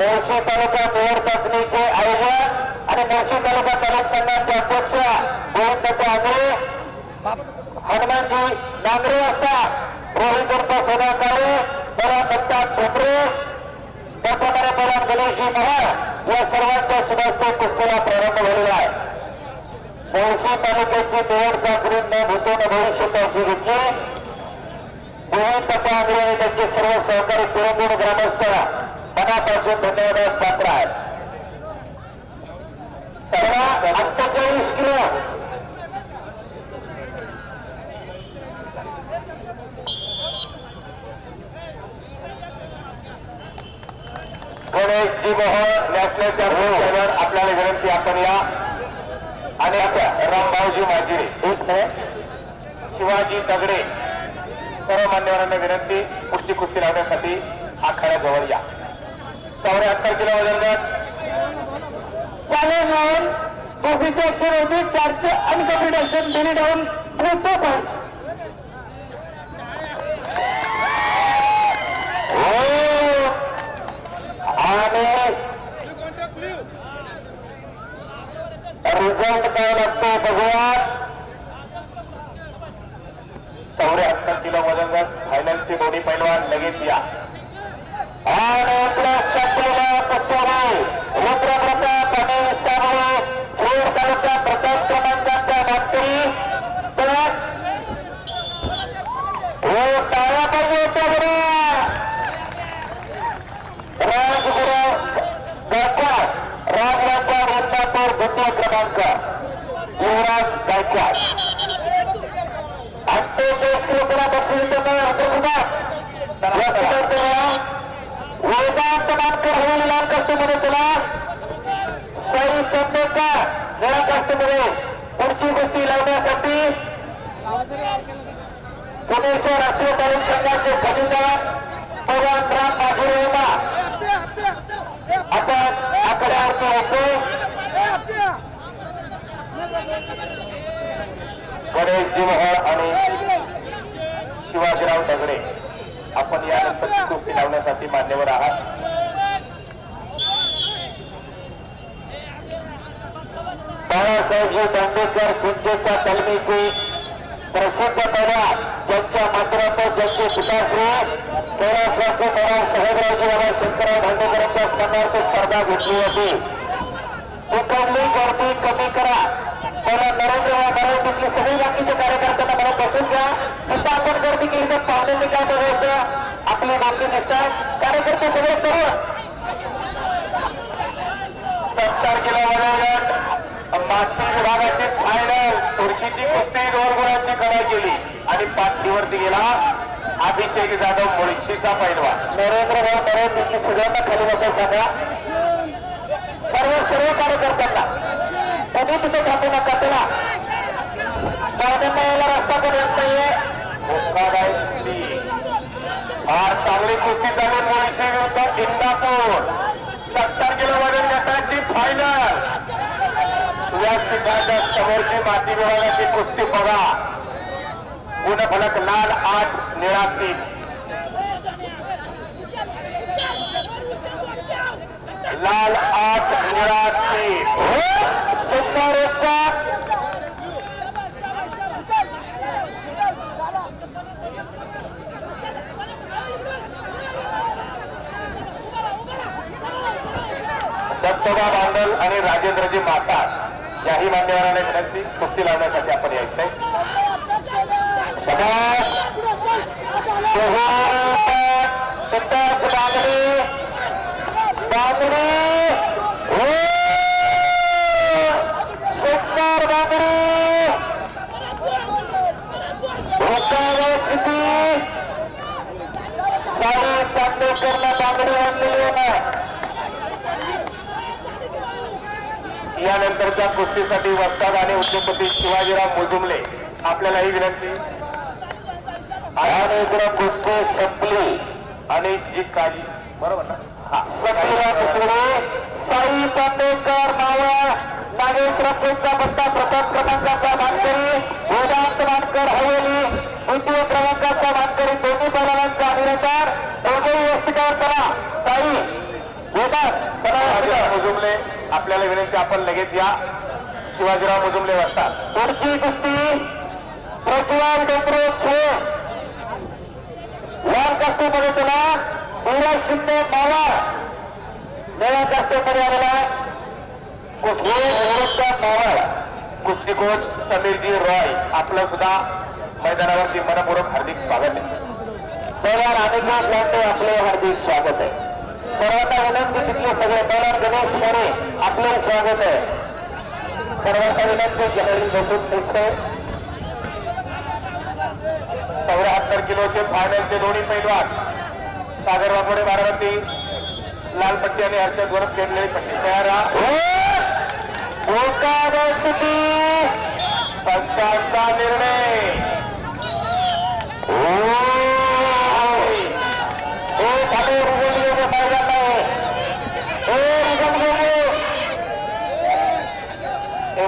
मोर्शी तालुका निवड चाचणीचे आयोजन आणि मोर्शी तालुका तालुका संघाचे अध्यक्ष गोविंद आंग्रे हनुमानजी नांगरे असतात. रोहित उर्फ सोना काळे बरा दत्ता ठोकरे त्याप्रमाणे बरा गणेशजी महार या सर्वांच्या सुधास्ते पुस्तकाला प्रारंभ झालेला आहे. मोर्शी तालुक्याची निवड चाचणी न भूतून भविष्य अशी घेतली. गोविंद आंग्रे आणि त्यांचे सर्व सहकारी पुरंदर ग्रामस्थ मनापासून धन्यवाद पात्र सर्व अठ्ठेचाळीस kilo. Ganeshji Mohan national champion आपल्याला विनंती आपण या. आणि आता रामभाऊजी माजिरे एक आहे शिवाजी दगडे सर्व मान्यवरांना विनंती पुढची कुस्ती लावण्यासाठी आखाड्याजवळ या. सावरे अठरा किलो वजनगट चालेल म्हणून कॉफीचे अक्षर होते. चारशे अनकम्प्लीट अक्षर दिली होऊन टू पॉईंट युवराज गायकवाड अठ्ठेचाळीस बक्षीस वेदांत मानकर होईल लाल कष्टमध्ये तुला सई चंदेकर निळा कष्टमध्ये पुढची गोष्टी लावण्यासाठी पुणे शहर राष्ट्रीय तालीम संघाचे पवन राम आपण आकड्यावरती होतो गणेशजी मोहळ आणि शिवाजीराव दगडे. आपण यानंतरची कुस्ती लावण्यासाठी मान्यवर आहात. बाळासाहेबजी दांडेकर सिंचेच्या तालमीचे प्रसिद्ध पैदा ज्यांच्या माध्यमातून ज्यांचे पिताश्री कैलासवासी महाराज साहेबरावजी बाबा शंकरराव दांडेकरांच्या स्मरणार्थ स्पर्धा घेतली होती. तिकडली गर्दी कमी करा. तर नरेंद्र मराठीतली सगळी बाकीचे कार्यकर्त्यांना मला बसून घ्या. आपण गर्दी केली तर पाहुण्यांनी काय बघायचं आपली बातमी नसतात. कार्यकर्ते सगळे करून. सत्तर किलो विभागाची फायनल कुस्ती दोन गुणांची कला केली. आणि पाठीवरती गेला अभिषेक जाधव मुळशीचा पैलवान. नरेंद्र भाऊ नरेंद्र सगळ्यांना खाली बसा सांगा कधी तिथे थांबू नका चला पाहुण्यांना यायला रस्ता पण येत नाहीये धोकादायक कुस्ती. फार चांगली कुस्ती झाली मुळशी विरुद्ध इंदापूर सत्तर किलो वजन गटाची फायनल या ठिकाणच्या समोरची माती विभागाची कुस्ती बघा गुणफलक लाल आठ निळा तीन लाल आठ निळा तीन सुंदर एकदा दत्तोबा बांडल आणि राजेंद्रजी माता याही मान्यवरांना विनंती कुस्ती लावण्यासाठी आपण यायचंय समाज सिद्धार्थ बांगडे बांगडे यानंतरच्या कुस्तीसाठी वस्ताद आणि उद्योगपती शिवाजीराव मुजुमले आपल्याला ही विनंती. आणि इकडं कुस्ती संपली. आणि जी काळजी बरोबर ना? हा. संपलेला साई चांदेकर नावा नागेंद्र चौका बट्टा प्रथम क्रमांकाचा मानकरी. वेदांत मानकर हवेली. द्वितीय क्रमांकाचा मानकरी दोन्ही बैलांचा अभिनंदन दोघेही व्यवस्थितावर करा साई वेदांत मुजुमले. आपल्याला विनंती आपण लगेच या. शिवाजीराव मुजुमले वाटतात. पुढची कुस्ती प्रज्वल डोंगरे खेळ तुला धीरज शिंदे मावा नव्या कास्टमध्ये आलेला कुस्ती विरुद्ध मावळ कुस्ती कोच समीरजी रॉय. आपलं सुद्धा मैदानावरती मनपूर्वक हार्दिक स्वागत आहे. सर्व अनिकेत आपले हार्दिक स्वागत आहे. सर्वांना विनंती तिथले सगळे पवार गणेश मोरे आपले स्वागत आहे. सर्वांना विनंती जाहीर बसून तिथे. चौऱ्याहत्तर किलोचे फायनलचे दोन्ही पैलवान सागर वाघोडे बारामती लाल पट्टी आणि हर्षद वरच खेळलेली पट्टी तयार पंचांचा निर्णय.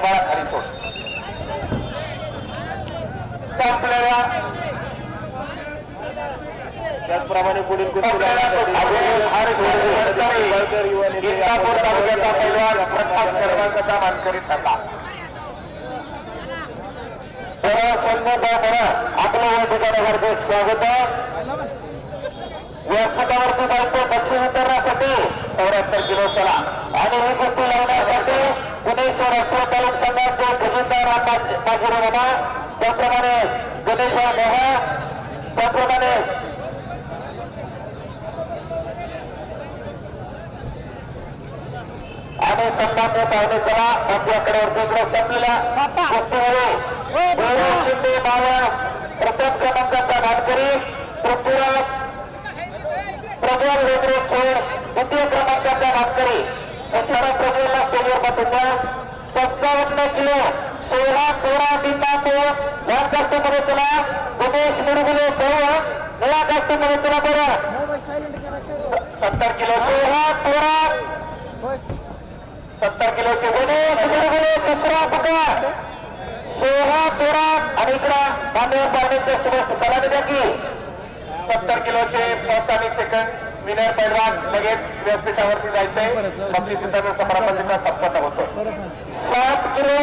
बाळा खाली सोड. संपलेल्या त्याचप्रमाणे पुढील इंदापूर तालुक्याचा पैलवान क्रमांकाचा मानकरी ठरला संघ बरं आपलं या ठिकाणी हार्दिक स्वागत व्यासपीठावरती जायचं वितरणासाठी चौऱ्याहत्तर किलो चला. आणि ही लावण्यासाठी गुणेश्वर राष्ट्रीय तालुक संघाचे खजिनदार बाजीराव त्याप्रमाणे गणेश मोहा त्याप्रमाणे आणि संघाचे पाहुणे चला आपल्याकडे इकडे संपलेल्या गौरव शिंदे बाबा प्रथम क्रमांकाचा मानकरी पृथ्वीराज प्रज्वल वेगळे खेळ द्वितीय क्रमांकाचा मानकरी सचारा प्रज्वलला स्टेजवर पाठवता पंचावन्न किलो सोळा तेरा बिंदातो या कास्टमध्ये तुला उमेश मुरगुले दोन निळा कास्टमध्ये तुला बरं. सत्तर किलो सोळा तेरा सत्तर किलोचे उमेश मुरगुले दुसरा पुकार सोळा तेरा आणि इकडं मान्य पार्टीच्या सुभाष सलामी द्या की. सत्तर किलोचे पाच आणि सेकंड विनर पैलवान लगेच व्यासपीठावरती जायचंय. पक्षी सिद्धांत समारंभाचा संपन्न होतो सात किलो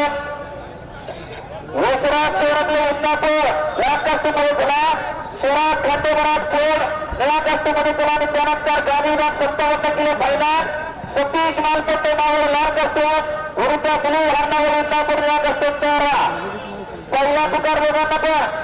गुजरात शहरातले इंदापूर या कष्टमध्ये तुला शहरात खंडोबरात खेळ या कष्टमध्ये तुला आणि त्यानंतर गांधीबाग सत्तावन्न किलो फायनल सतीश मालपट्टे नावर लाल कष्टो. विरुद्ध ब्लू हरणावर इंदापूर या कष्टोत्तर पहिला पुकार वेगांना पण